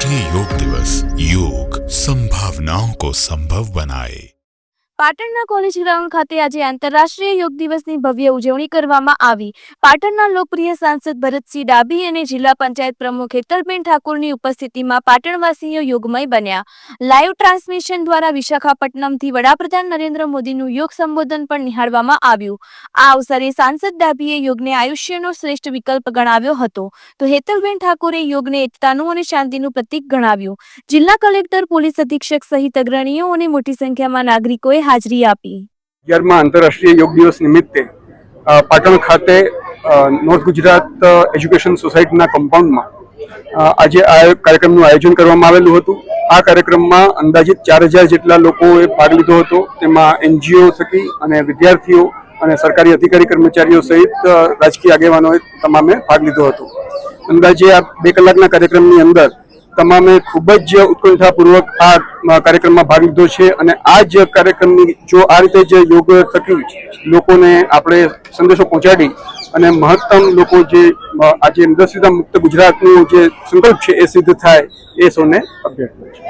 राष्ट्रीय योग दिवस योग संभावनाओं को संभव बनाए પાટણના કોલેજ ગ્રાઉન્ડ ખાતે આજે આંતરરાષ્ટ્રીય યોગ દિવસની ભવ્ય ઉજવણી કરવામાં આવી. પાટણના લોકપ્રિય સાંસદ ભરતસિંહ ડાભી અને જિલ્લા પંચાયત પ્રમુખ હેતલબેન ઠાકોરની ઉપસ્થિતિમાં પાટણવાસીઓ યોગમય બન્યા. લાઈવ ટ્રાન્સમિશન દ્વારા વિશાખાપટ્ટનમથી વડાપ્રધાન નરેન્દ્ર મોદીનું યોગ સંબોધન પણ નિહાળવામાં આવ્યું. આ અવસરે સાંસદ ડાભીએ યોગને આયુષ્યનો શ્રેષ્ઠ વિકલ્પ ગણાવ્યો હતો. તો હેતલબેન ઠાકોરે યોગને એકતાનું અને શાંતિનું પ્રતીક ગણાવ્યું. જિલ્લા કલેક્ટર, પોલીસ અધિક્ષક સહિત અગ્રણીઓ અને મોટી સંખ્યામાં નાગરિકોએ હાજરી આપી. અગિયારમાં આંતરરાષ્ટ્રીય યોગ દિવસ નિમિત્તે પાટણ ખાતે નોર્થ ગુજરાત એજ્યુકેશન સોસાયટીના કમ્પાઉન્ડમાં આજે આ કાર્યક્રમનું આયોજન કરવામાં આવેલું હતું. આ કાર્યક્રમમાં અંદાજિત ચાર હજાર જેટલા લોકોએ ભાગ લીધો હતો. તેમાં એનજીઓ થકી અને વિદ્યાર્થીઓ અને સરકારી અધિકારી કર્મચારીઓ સહિત રાજકીય આગેવાનોએ તમામે ભાગ લીધો હતો. અંદાજે આ બે કલાકના કાર્યક્રમની અંદર તમામે ખૂબ જ ઉત્કંઠાપૂર્વક આ કાર્યક્રમમાં ભાગ લીધો છે અને આ જ કાર્યક્રમની જો આ રીતે જ યોગ થકી લોકોને આપણે સંદેશો પહોંચાડી અને મહત્તમ લોકો જે આજે અંધશ્રદ્ધા મુક્ત ગુજરાતનું જે સંકલ્પ છે એ સિદ્ધ થાય એ સૌને અભ્યર્થ છે.